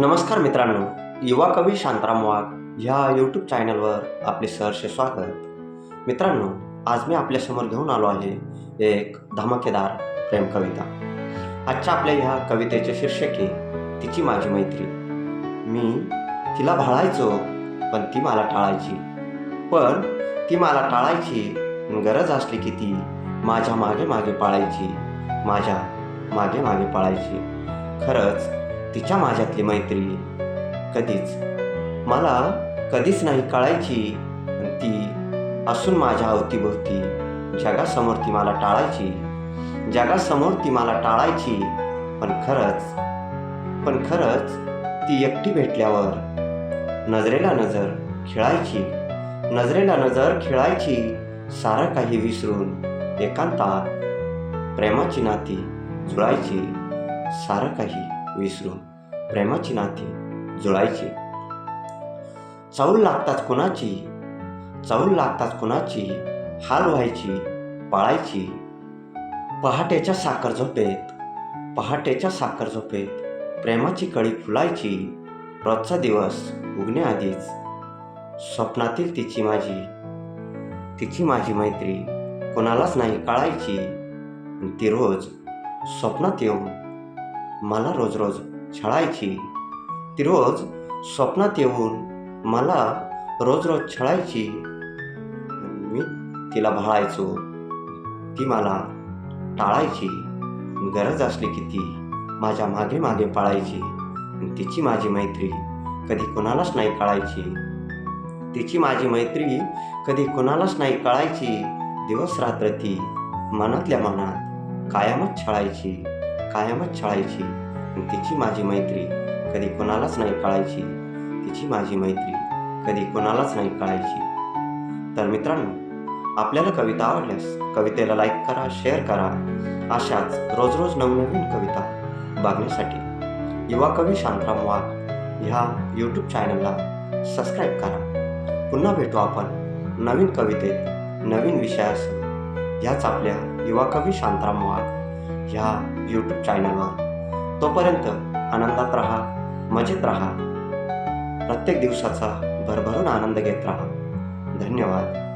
नमस्कार मित्रांनो युवा कवी शांताराम वाघ ह्या यूट्यूब चॅनलवर आपले सहर्ष स्वागत. मित्रांनो आज मी आपल्यासमोर घेऊन आलो आहे एक धमाकेदार प्रेम कविता. आजच्या आपल्या ह्या कवितेचे शीर्षक आहे तिची माझी मैत्री. मी तिला भाळायचो पण ती मला टाळायची. पण ती मला टाळायची गरज असली की ती माझ्या मागे मागे पाळायची माझ्या मागे मागे पाळायची. खरंच तिच्या माझ्यातली मैत्री. कधीच. मला कधीच नाही कळायची. ती असून माझ्या अवतीभोवती जगासमोर ती मला टाळायची. जगासमोर ती मला टाळायची. पण खरंच पण खरंच ती एकटी भेटल्यावर नजरेला नजर खेळायची. नजरेला नजर खेळायची. सारं काही विसरून एकांतात प्रेमाची नाती जुळायची. सारं काही. विसरून प्रेमाची नाती जुळायची. चौल लागतात कुणाची? चौल लागतात कुणाची? हाल व्हायची पाळायची. पहाटेच्या साखर झोपेत पहाटेच्या साखर झोपेत प्रेमाची कळी फुलायची. रोजचा दिवस उगण्याआधीच स्वप्नातील तिची माझी तिची माझी मैत्री कोणालाच नाही कळायची. ती रोज स्वप्नात येऊन मला रोज रोज छळायची. ती रोज स्वप्नात येऊन मला रोज रोज छळायची. मी तिला भाळायचो. ती मला टाळायची. गरज असली की ती माझ्या मागे मागे पाळायची. तिची माझी मैत्री कधी कोणालाच नाही कळायची. तिची माझी मैत्री कधी कोणालाच नाही कळायची. दिवस रात्र ती मनातल्या मनात कायमच छळायची. कायमच छळायची. आणि तिची माझी मैत्री कधी कोणालाच नाही कळायची. तिची माझी मैत्री कधी कोणालाच नाही कळायची. तर मित्रांनो आपल्याला कविता आवडल्यास कवितेला लाईक करा शेअर करा. अशाच रोज रोज नवनवीन कविता बघण्यासाठी युवा कवी शांतराम वाघ ह्या यूट्यूब चॅनलला सबस्क्राईब करा. पुन्हा भेटू आपण नवीन कवितेत नवीन विषयासह. ह्याच आपल्या युवा कवी शांतराम वाघ ह्या यूट्यूब चॅनलवर तोपर्यंत आनंदात राहा मजेत राहा. प्रत्येक दिवसाचा भरभरून आनंद घेत राहा. धन्यवाद धन्यवाद.